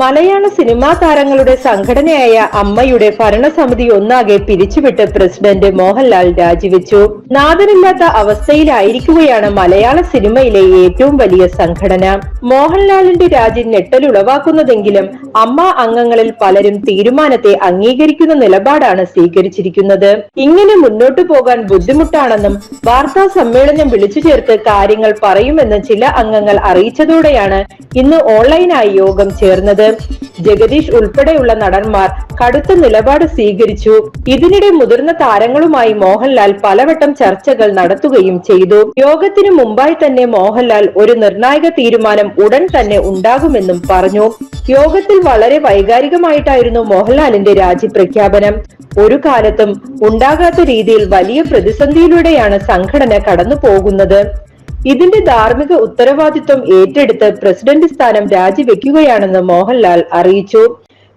മലയാള cinema താരങ്ങളുടെ സംഘടനയായ അമ്മയുടെ ഭരണസമിതി ഒന്നാകെ പിരിച്ചുവിട്ട് പ്രസിഡന്റ് മോഹൻലാൽ രാജിവെച്ചു. നാഥനില്ലാത്ത അവസ്ഥയിലായിരിക്കുകയാണ് മലയാള സിനിമയിലെ ഏറ്റവും വലിയ സംഘടന. മോഹൻലാലിന്റെ രാജി ഞെട്ടലുളവാക്കുന്നതെങ്കിലും അമ്മ അംഗങ്ങളിൽ പലരും തീരുമാനത്തെ അംഗീകരിക്കുന്ന നിലപാടാണ് സ്വീകരിച്ചിരിക്കുന്നത്. ഇങ്ങനെ മുന്നോട്ടു പോകാൻ ബുദ്ധിമുട്ടാണെന്നും വാർത്താ സമ്മേളനം വിളിച്ചു ചേർത്ത് കാര്യങ്ങൾ പറയുമെന്ന് ചില അംഗങ്ങൾ അറിയിച്ചതോടെയാണ് ഇന്ന് ഓൺലൈനായി യോഗം ചേർന്നത്. ജഗദീഷ് ഉൾപ്പെടെയുള്ള നടന്മാർ കടുത്ത നിലപാട് സ്വീകരിച്ചു. ഇതിനിടെ മുതിർന്ന താരങ്ങളുമായി മോഹൻലാൽ പലവട്ടം ചർച്ചകൾ നടത്തുകയും ചെയ്തു. യോഗത്തിനു മുമ്പായി തന്നെ മോഹൻലാൽ ഒരു നിർണായക തീരുമാനം ഉടൻ തന്നെ ഉണ്ടാകുമെന്നും പറഞ്ഞു. യോഗത്തിൽ വളരെ വൈകാരികമായിട്ടായിരുന്നു മോഹൻലാലിന്റെ രാജി പ്രഖ്യാപനം ഒരു കാലത്തും ഉണ്ടാകാത്ത രീതിയിൽ വലിയ പ്രതിസന്ധിയിലൂടെയാണ് സംഘടന കടന്നു പോകുന്നത് ഇതിന്റെ ധാർമ്മിക ഉത്തരവാദിത്വം ഏറ്റെടുത്ത് പ്രസിഡന്റ് സ്ഥാനം രാജിവെക്കുകയാണെന്ന് മോഹൻലാൽ അറിയിച്ചു.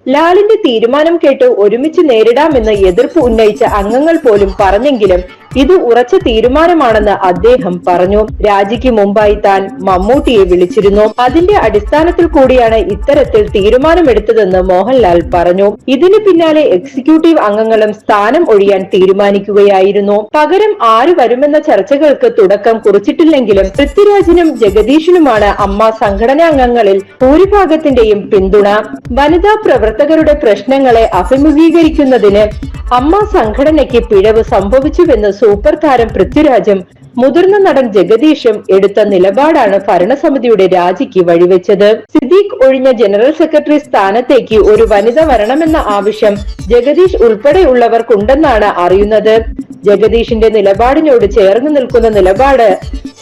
ലാലിന്റെ തീരുമാനം കേട്ട് ഒരുമിച്ച് നേരിടാമെന്ന് എതിർപ്പ് ഉന്നയിച്ച അംഗങ്ങൾ പോലും പറഞ്ഞെങ്കിലും ഇത് ഉറച്ച തീരുമാനമാണെന്ന് അദ്ദേഹം പറഞ്ഞു. രാജിക്ക് മുമ്പായി താൻ മമ്മൂട്ടിയെ വിളിച്ചിരുന്നു. അതിന്റെ അടിസ്ഥാനത്തിൽ കൂടിയാണ് ഇത്തരത്തിൽ തീരുമാനമെടുത്തതെന്ന് മോഹൻലാൽ പറഞ്ഞു. ഇതിന് പിന്നാലെ എക്സിക്യൂട്ടീവ് അംഗങ്ങളും സ്ഥാനം ഒഴിയാൻ തീരുമാനിക്കുകയായിരുന്നു. പകരം ആര് വരുമെന്ന ചർച്ചകൾക്ക് തുടക്കം കുറിച്ചിട്ടില്ലെങ്കിലും പൃഥ്വിരാജിനും ജഗദീഷിനുമാണ് അമ്മ സംഘടനാംഗങ്ങളിൽ ഭൂരിഭാഗത്തിന്റെയും പിന്തുണ. വനിതാ പ്രവർത്തകരുടെ പ്രശ്നങ്ങളെ അഭിമുഖീകരിക്കുന്നതിന് അമ്മ സംഘടനയ്ക്ക് പിഴവ് സംഭവിച്ചുവെന്ന് സൂപ്പർ താരം പൃഥ്വിരാജും മുതിർന്ന നടൻ ജഗദീഷും എടുത്ത നിലപാടാണ് ഭരണസമിതിയുടെ രാജിക്ക് വഴിവെച്ചത്. സിദ്ദീഖ് ഒഴിഞ്ഞ ജനറൽ സെക്രട്ടറി സ്ഥാനത്തേക്ക് ഒരു വനിത വരണമെന്ന ആവശ്യം ജഗദീഷ് ഉൾപ്പെടെയുള്ളവർക്കുണ്ടെന്നാണ് അറിയുന്നത്. ജഗദീഷിന്റെ നിലപാടിനോട് ചേർന്ന് നിൽക്കുന്ന നിലപാട്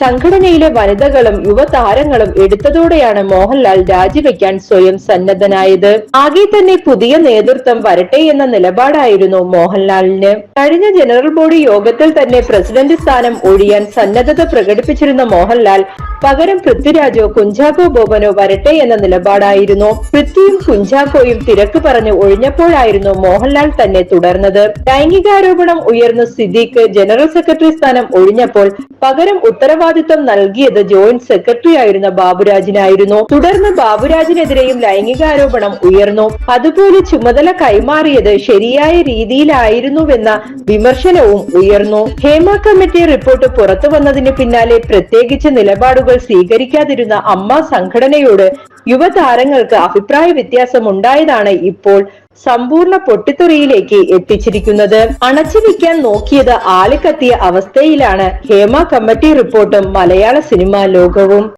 സംഘടനയിലെ വനിതകളും യുവതാരങ്ങളും എടുത്തതോടെയാണ് മോഹൻലാൽ രാജിവെക്കാൻ സ്വയം സന്നദ്ധനായത്. ആകെ തന്നെ പുതിയ നേതൃത്വം വരട്ടെ എന്ന നിലപാടായിരുന്നു മോഹൻലാലിന്. കഴിഞ്ഞ ജനറൽ ബോഡി യോഗത്തിൽ തന്നെ പ്രസിഡന്റ് സ്ഥാനം ഒഴിയാൻ സന്നദ്ധത പ്രകടിപ്പിച്ചിരുന്ന മോഹൻലാൽ പകരം പൃഥ്വിരാജോ കുഞ്ചാക്കോ ബോബനോ വരട്ടെ എന്ന നിലപാടായിരുന്നു. പൃഥ്വിയും കുഞ്ചാക്കോയും തിരക്ക് പറഞ്ഞ് ഒഴിഞ്ഞപ്പോഴായിരുന്നു മോഹൻലാൽ തന്നെ തുടർന്നത്. ലൈംഗികാരോപണം ഉയർന്ന സിദ്ദീഖ് ജനറൽ സെക്രട്ടറി സ്ഥാനം ഒഴിഞ്ഞപ്പോൾ പകരം ഉത്തരവാദിത്വം നൽകിയത് ജോയിന്റ് സെക്രട്ടറി ആയിരുന്ന ബാബുരാജിനായിരുന്നു. തുടർന്ന് ബാബുരാജിനെതിരെയും ലൈംഗികാരോപണം ഉയർന്നു. അതുപോലെ ചുമതല കൈമാറിയത് ശരിയായ രീതിയിലായിരുന്നുവെന്ന വിമർശനവും ഉയർന്നു. ഹേമ കമ്മിറ്റി റിപ്പോർട്ട് പുറത്തു വന്നതിന് പിന്നാലെ പ്രത്യേകിച്ച് നിലപാടുകൾ സ്വീകരിക്കാതിരുന്ന അമ്മ സംഘടനയോട് യുവതാരങ്ങൾക്ക് അഭിപ്രായ വ്യത്യാസം ഉണ്ടായതാണ് ഇപ്പോൾ സമ്പൂർണ പൊട്ടിത്തെറിയിലേക്ക് എത്തിച്ചിരിക്കുന്നത്. അണച്ചുവെക്കാൻ നോക്കിയത് ആളിക്കത്തിയ അവസ്ഥയിലാണ് ഹേമ കമ്മിറ്റി റിപ്പോർട്ടും മലയാള സിനിമാ ലോകവും.